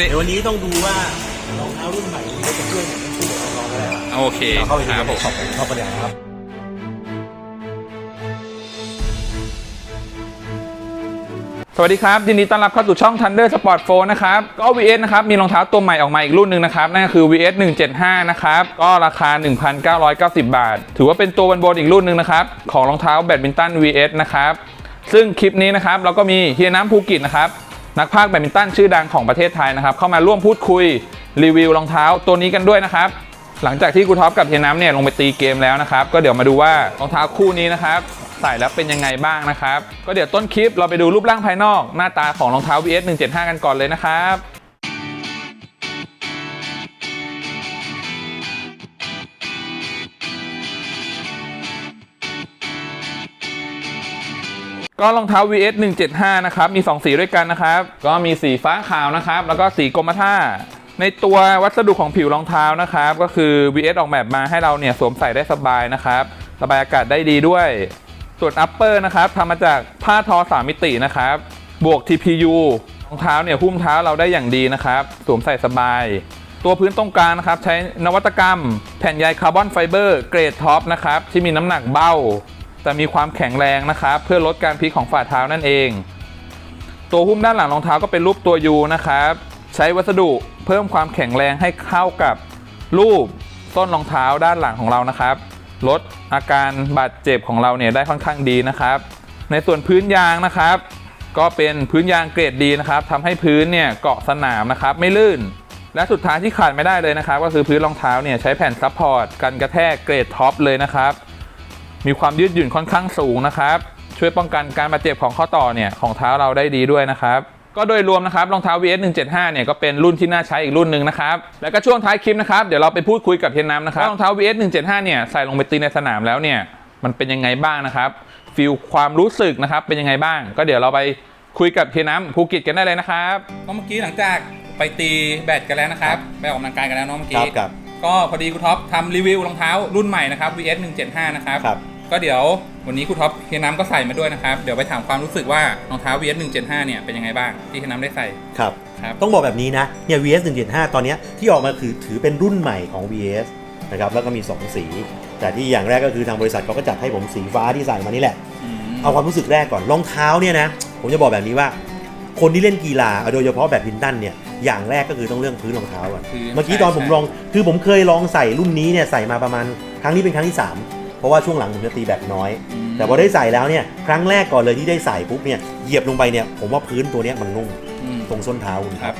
นี้เดี๋ยววันนี้ต้องดูว่ารองเท้ารุ่นใหม่นี้จะช่วยผมเป็นผู้ของน้องได้ไหมโอเคเราเข้าไปดูคกัรันบในผม ช็อปของท็อปประเดี๋ยวนะครับ สวัสดีครับ ยินดีต้อนรับเข้าสู่ช่อง Thunder Sport 4 นะครับ ก็ VS นะครับ มีรองเท้าตัวใหม่ออกมาอีกรุ่นหนึ่งนะครับ นั่นก็คือ VS 175 นะครับ ก็ราคา 1,990 บาท ถือว่าเป็นตัวบนๆอีกรุ่นหนึ่งนะครับ ของรองเท้าแบดมินตัน VS นะครับ ซึ่งคลิปนี้นะครับ เราก็มีเฮียน้ำภูกิจนะครับ นักพากย์แบดมินตันชื่อดังของประเทศไทยนะครับ เข้ามาร่วมพูดคุยรีวิวรองเท้าตัวนี้กันด้วยนะครับ หลังจากที่กูท็อปกับเทน้ำเนี่ยลงไปตีเกมแล้วนะครับ ก็เดี๋ยวมาดูว่ารองเท้าคู่นี้นะครับใส่แล้วเป็นยังไงบ้างนะครับ ก็เดี๋ยวต้นคลิปเราไปดูรูปร่างภายนอก หน้าตาของรองเท้า VS 175 กันก่อนเลยนะครับ ก็รองเท้า VS 175 นะครับ มี 2 สีด้วยกันนะครับ ก็มีสีฟ้าขาวนะครับ แล้วก็สีกรมท่า ในตัววัสดุของผิวรองเท้านะครับ ก็คือ VS ออกแบบมาให้เราเนี่ยสวมใส่ได้สบายนะครับระบายอากาศได้ดีด้วย ส่วน upper นะครับทำมาจากผ้าทอ 3 มิตินะครับ บวก TPU รองเท้าเนี่ยหุ้มเท้าเราได้อย่างดีนะครับสวมใส่สบาย ตัวพื้นตรงกลางนะครับ ใช้นวัตกรรม แผ่นใยคาร์บอนไฟเบอร์เกรดท็อปนะครับที่มีน้ำหนักเบา แต่มีความแข็งแรงนะครับเพื่อลดการพลิกของฝ่าเท้านั่นเอง ตัวหุ้มด้านหลังรองเท้าก็เป็นรูปตัว U นะครับ ใช้วัสดุเพิ่มความแข็งแรงให้เข้ากับรูปส้นรองเท้าด้านหลังของเรานะครับ ลดอาการบาดเจ็บของเราเนี่ยได้ค่อนข้างดีนะครับ ในส่วนพื้นยางนะครับ ก็เป็นพื้นยางเกรดดีนะครับทำให้พื้นเนี่ยเกาะสนามนะครับไม่ลื่น และสุดท้ายที่ขาดไม่ได้เลยนะครับ ก็คือพื้นรองเท้าเนี่ยใช้แผ่นซัพพอร์ตกันกระแทกเกรดท็อปเลยนะครับ มีความยืดหยุ่นค่อนข้างสูงนะครับ ช่วยป้องกันการบาดเจ็บของข้อต่อเนี่ยของเท้าเราได้ดีด้วยนะครับก็โดยรวมนะครับรองเท้า VS 175เนี่ยก็เป็นรุ่นที่น่าใช้อีกรุ่นหนึ่งนะครับแล้วก็ช่วงท้ายคลิปนะครับเดี๋ยวเราไปพูดคุยกับเฮียน้ำนะครับว่ารองเท้า VS 175เนี่ยใส่ลงไปตีในสนามแล้วเนี่ยมันเป็นยังไงบ้างนะครับฟีลความรู้สึกนะครับเป็นยังไงบ้าง ก็เดี๋ยวเราไปคุยกับเฮียน้ำภูกิจกันได้เลยนะครับก็เมื่อกี้หลังจากไปตีแบดกันแล้วนะครับไปออกกำลังกายกันแล้วเนาะเมื่อครักี้บครับก็พอดีครูท็อปทำรีวิวรองเท้ารุ่นใหม่นะครับ VS 175นะครับครับ ก็เดี๋ยววันนี้ครูท็อปเฮียน้ำก็ใส่มาด้วยนะครับ เดี๋ยวไปถามความรู้สึกว่ารองเท้า VS 175เนี่ยเป็นยังไงบ้างที่เฮียน้ำได้ใส่ ครับ ครับ ต้องบอกแบบนี้นะ เนี่ย VS 175 ตอนเนี้ยที่ออกมาคือถือเป็นรุ่นใหม่ของ VS นะครับแล้วก็มี 2 สี แต่ที่อย่างแรกก็คือทางบริษัทเขาก็จัดให้ผมสีฟ้าที่ใส่มานี่แหละ เอาความรู้สึกแรกก่อนรองเท้าเนี่ยนะ ผมจะบอกแบบนี้ว่า คนที่เล่นกีฬาโดยเฉพาะแบดมินตันเนี่ยอย่างแรกก็คือต้องเรื่องพื้นรองเท้าก่อนพื้นเมื่อกี้ใช่ตอนผมใช่ ลองคือผมเคยลองใส่รุ่นนี้เนี่ยใส่มาประมาณครั้งนี้เป็นครั้งที่3 เพราะว่าช่วงหลังผมจะตีแบดน้อยมแต่พอได้ใส่แล้วเนี่ยครั้งแรกก่อนเลยที่ได้ใส่ปุ๊บเนี่ยเหยียบลงไปเนี่ยผมว่าพื้นตัวเนี้ยมันนุ่มอืมตรงส้นเท้าคุณครับ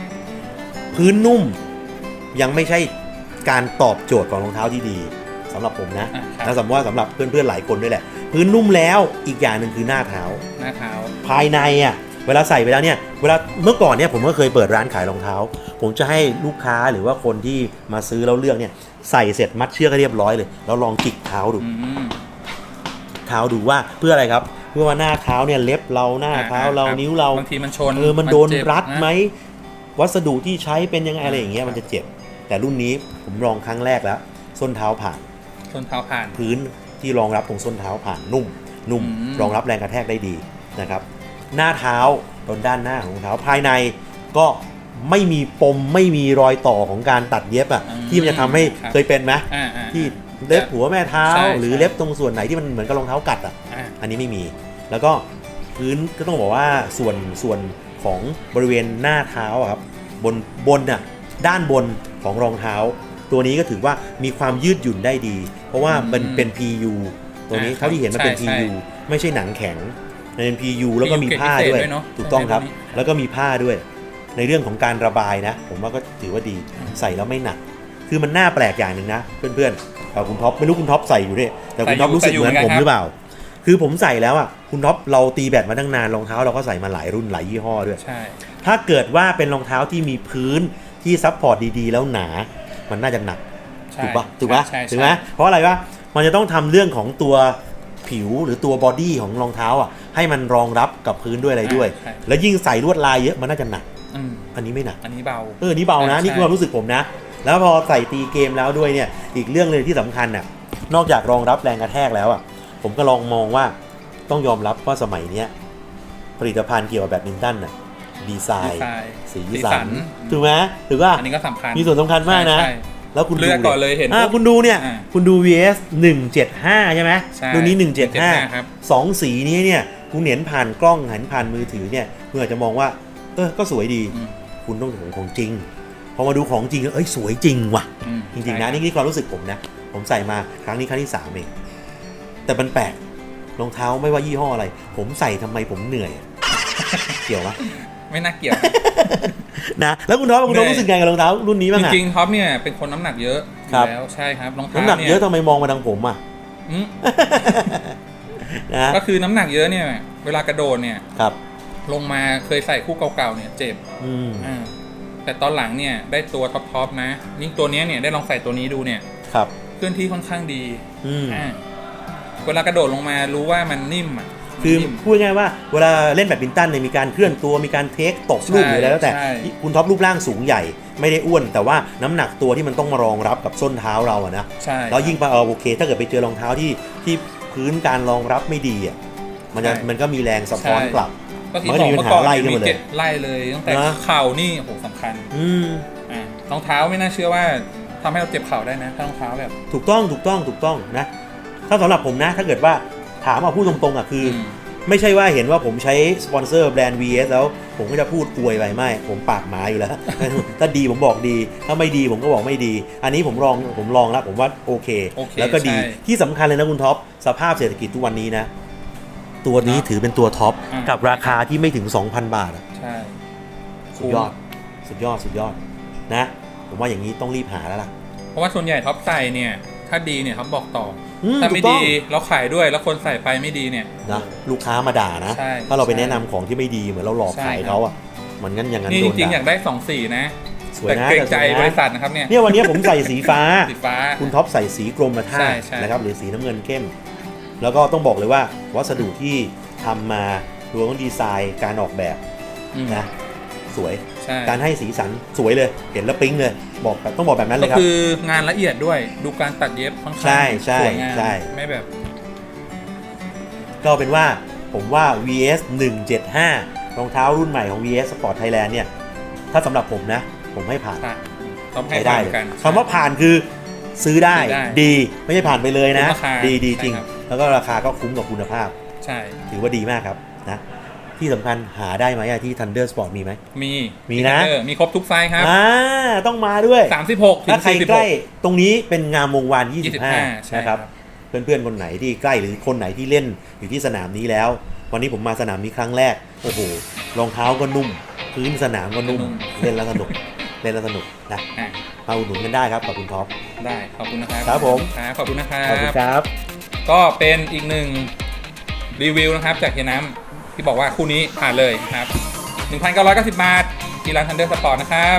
พื้นนุ่มยังไม่ใช่การตอบโจทย์ของรองเท้าที่ดีสำหรับผมนะอะคแล้รับวสมมติว่าสำหรับเพื่อนๆหลายคนด้วยแหละ พื้นนุ่มแล้วอีกอย่างหนึ่งคือหน้าเท้าหน้าเท้าภายในอะ เวลาใส่ไปแล้วเนี่ยเวลาเมื่อก่อนเนี่ยผมก็เคยเปิดร้านขายรองเท้า ผมจะให้ลูกค้าหรือว่าคนที่มาซื้อแล้วเลือกเนี่ยใส่เสร็จมัดเชือกให้เรียบร้อยเลยแล้วลองจิกเท้าดูอืมเท้าดูว่าเพื่ออะไรครับ เพื่อว่าหน้าเท้าเนี่ยเล็บเราหน้าเท้าเราครับนิ้วเราบางทีมันชนเออมันโดนเจ็บรัดนะไหมวัสดุที่ใช้เป็นยังไงอะไรอย่างเงี้ยครับมันจะเจ็บ แต่รุ่นนี้ผมลองครั้งแรกแล้ว ส้นเท้าผ่านชนเท้าผ่านพื้นที่รองรับตรงส้นเท้าผ่านนุ่ม นุ่มอืมรองรับแรงกระแทกได้ดีนะครับ หน้าเท้าบนด้านหน้าของรองเท้าภายในก็ไม่มีปมไม่มีรอยต่อของการตัดเย็บอะที่มันจะทำให้เคยเป็นไหมอ่าอ่า ที่เล็บหัวแม่เท้า ใช่หรือใช่ เล็บตรงส่วนไหนที่มันเหมือนกับรองเท้ากัดอะ อ่า อันนี้ไม่มี แล้วก็พื้นก็ต้องบอกว่าส่วนส่วนของบริเวณหน้าเท้าอะครับบนบนน่ะด้านบนของรองเท้า ตัวนี้ก็ถือว่ามีความยืดหยุ่นได้ดี เพราะว่ามันเป็น PU ตัวนี้อ่าเท่าที่เห็นมันเป็น ใช่ใช่ PU ไม่ใช่หนังแข็ง มันเป็น PU แล้วก็มี PU ผ้าเกรดพิเศษด้วยด้วยเนอะถูกต้องครับใช่ไหมตัวนี้แล้วก็มีผ้าด้วย ในเรื่องของการระบายนะ ผมว่าก็ถือว่าดีอืมใส่แล้วไม่หนัก คือมันน่าแปลกอย่างหนึ่งนะเพื่อนๆเอาคุณท็อปไม่รู้คุณท็อปใส่อยู่ด้วยแต่คุณท็อปรู้สึกเหมือนผมหรือเปล่า คือผมใส่แล้วอะคุณท็อปเราตีแบดมาตั้งนานรองเท้าเราก็ใส่มาหลายรุ่นหลายยี่ห้อด้วยใช่ถ้าเกิดว่าเป็นรองเท้าที่มีพื้นที่ซับพอร์ตดีๆ แล้วหนา มันน่าจะหนักใช่ถูกปะถูกปะใช่ใช่ถูกไหมเพราะอะไรวะมันจะต้องทำเรื่องของตัว ผิวหรือตัวบอดี้ของรองเท้าอะให้มันรองรับกับพื้นด้วยอะไรด้วย ใช่ แล้วยิ่งใส่ลวดลายเยอะมันน่าจะหนัก อืมอันนี้ไม่หนัก อันนี้เบา เออ นี่เบานะ ใช่ นี่คือความรู้สึกผมนะ แล้วพอใส่ตีเกมแล้วด้วยเนี่ย อีกเรื่องเลยที่สำคัญน่ะ นอกจากรองรับแรงกระแทกแล้วอะ ผมก็ลองมองว่าต้องยอมรับว่าสมัยเนี้ยผลิตภัณฑ์เกี่ยวกับแบดมินตันน่ะดีไซดีน์ ไซน์สีสีสัสันนถูกไหมถือว่าอันนี้ก็สำคัญมีส่วนสำคัญมากนะ ใช่ แล้วคุณเลืดูอกก่อนเลยเห็นอ่าปุ๊บคุณดูเนี่ย อ่าคุณดู VS 175 ใช่ไหมใช่รุ่นนี้ 175 ครับ175สองสีนี้เนี่ยคุณเห็นผ่านกล้องเห็นผ่านมือถือเนี่ยคุณอาจจะมองว่า เออก็สวยดี อืม คุณต้องถึงของจริง พอมาดูของจริงแล้วเอ้ยสวยจริงว่ะ อืมจริงๆนะใช่นี่นี่ความรู้สึกผมนะ ผมใส่มาครั้งนี้ครั้งที่สามเองแต่มันแปลกรองเท้าไม่ว่ายี่ห้ออะไร ผมใส่ทำไมผมเหนื่อยอะ เกี่ยวไหมไม่น่าเกี่ยว นะแล้วคุณท็อปคุณท็อปเหนื่อยรู้สึกไงกับรองเท้ารุ่นนี้บ้างจอะริงๆท็อปเนี่ยเป็นคนน้ำหนักเยอะอครัยู่บแล้วใช่ครับรองเท้าน้ำหนักเนี่ยเยอะทำไมมองมาทางผมอะอืมนะก็คือน้ำหนักเยอะเนี่ย เวลากระโดดเนี่ยครับ ลงมาเคยใส่คู่เก่าๆเนี่ยเจ็บอืมอ่าแต่ตอนหลังเนี่ยได้ตัวท็อปๆนะยิ่งตัวเนี้ยเนี่ยได้ลองใส่ตัวนี้ดูเนี่ยครับเคลื่อนที่ค่อนข้างดีอืมอ่าเวลากระโดดลงมารู้ว่ามันนิ่มอะ คือนิ่มพูดง่ายๆว่าเวลาเล่นแบดมินตันเนี่ยมีการเคลื่อนตัวมีการเทคตบลูกหรืออะไรแล้วแต่ใช่คุณท็อปรูปร่างสูงใหญ่ไม่ได้อ้วน แต่ว่าน้ำหนักตัวที่มันต้องมารองรับกับส้นเท้าเราอะนะใช่แล้วยิ่งไปเออโอเค ถ้าเกิดไปเจอรองเท้าที่ที่พื้นการรองรับไม่ดีอะมันจะมันก็มีแรงสะท้อนกลับก็ที่มันบก็อกมีเมื่อก่อนปัญหาไล่ขึ้นมีมาเลยเจ็ดไล่เลยตั้งแต่นะเข่านี่โอ้โหสำคัญ อืมอ่ารองเท้าไม่น่าเชื่อว่าทำให้เราเจ็บเข่าได้นะถ้ารองเท้าแบบ ถูกต้องถูกต้องถูกต้องนะถ้าสำหรับผมนะ ถ้าเกิดว่า ถามเอาพูดตรงๆอะคืออมไม่ใช่ว่าเห็นว่าผมใช้สปอนเซอร์แบรนด์ VS แล้วผมก็จะพูดอวยไปไม่ ผมปากหมาอยู่แล้ว ถ้าดีผมบอกดี ถ้าไม่ดีผมก็บอกไม่ดี อันนี้ผมลองผมลองแล้วผมว่าโอเคโอเคแล้วก็ดีใช่ที่สำคัญเลยนะคุณท็อปสภาพเศรษฐกิจทุกวันนี้นะ ตัวนี้ถือเป็นตัวท็อปอ่ากักับราคาที่ไม่ถึง 2,000 บาทอะใช่สุดยอดสุดยอดสุดยอดนะ ผมว่าอย่างนี้ต้องรีบหาแล้วล่ะ เพราะว่าส่วนใหญ่ท็อปใส่เนี่ย ถ้าดีเนี่ยท็อปบอกต่ออม ถ้าไม่ถูกต้ดีองเราขายด้วยแล้วคนใส่ไปไม่ดีเนี่ยนะลูกค้ามาด่านะใช่ถ้าเราไปใช่แนะนำของที่ไม่ดีเหมือนเราหลอกใช่ขายครับเขาอะมันงั้นอย่างนั้นนี่โดจนริงๆอด่ายากได้สองสีนะสวยแต่นะเกรงใจแต่สวยนะบริษัทนะครับเนี่ยเนี่ยวันนี้ผมใส่สีฟ้าสีฟ้า คุณท็อปใส่สีกรมท่าใช่ใช่นะครับหรือสีน้ำเงินเข้ม แล้วก็ต้องบอกเลยว่าวัสดุที่ทำมารวมทั้งดีไซน์การออกแบบอืมนะส วยใช่การให้สีสันสวยเลย เห็นแล้วปิ๊งเลย บอกแบบต้องบอกแบบนั้นเลก็ยครับคืองานละเอียดด้วย ดูการตัดเย็บค่อนข้างใช่ใช่สวยงามใช่ไม่แบบ ก็เป็นว่าผมว่า VS 175 รองเท้ารุ่นใหม่ของ VS Sport Thailand เนี่ย ถ้าสำหรับผมนะ ผมให้ผ่านผ่านต้องให้ใช้ได้ผ่านเลยกันคำว่าผ่านคือซื้อได้ซื้อได้ดีไม่ใช่ผ่านไปเลยนะคุ้มราคาดีดีใช่จริงครับแล้วก็ราคาก็คุ้มกับคุณภาพ ใช่ ถือว่าดีมากครับนะ ที่สำคัญหาได้ไหมอะที่ Thunder Sport มีไหม มีมีนะ เออมีครบทุกไซส์ครับอ่าต้องมาด้วย36ถึถ้างใครใกล้46 ตรงนี้เป็นงามวงวาน 25ใช่25นะคครัรับบเพื่อนๆ คนไหนที่ใกล้หรือคนไหนที่เล่นอยู่ที่สนามนี้แล้ว วันนี้ผมมาสนามนี้ครั้งแรก โอ้โหรองเท้าก็นุ่ม พื้นสนามก็นุ่มนุ่ม เล่นแล้วสนุกเล่นแล้วสนุกนะอะมาอุดหนุนกันได้ครับขอบคุณท็อป ได้ขอบคุณนะครับครับผม ครับขอบคุณนะครัขอบคุณบ ครับ ก็เป็นอีกหนึ่งรีวิวนะครับจากเฮียน้ำ ที่บอกว่าคู่นี้ผ่านเลยครับ 1,990 บาทที่ร้านทันเดอร์สปอร์ตนะครับ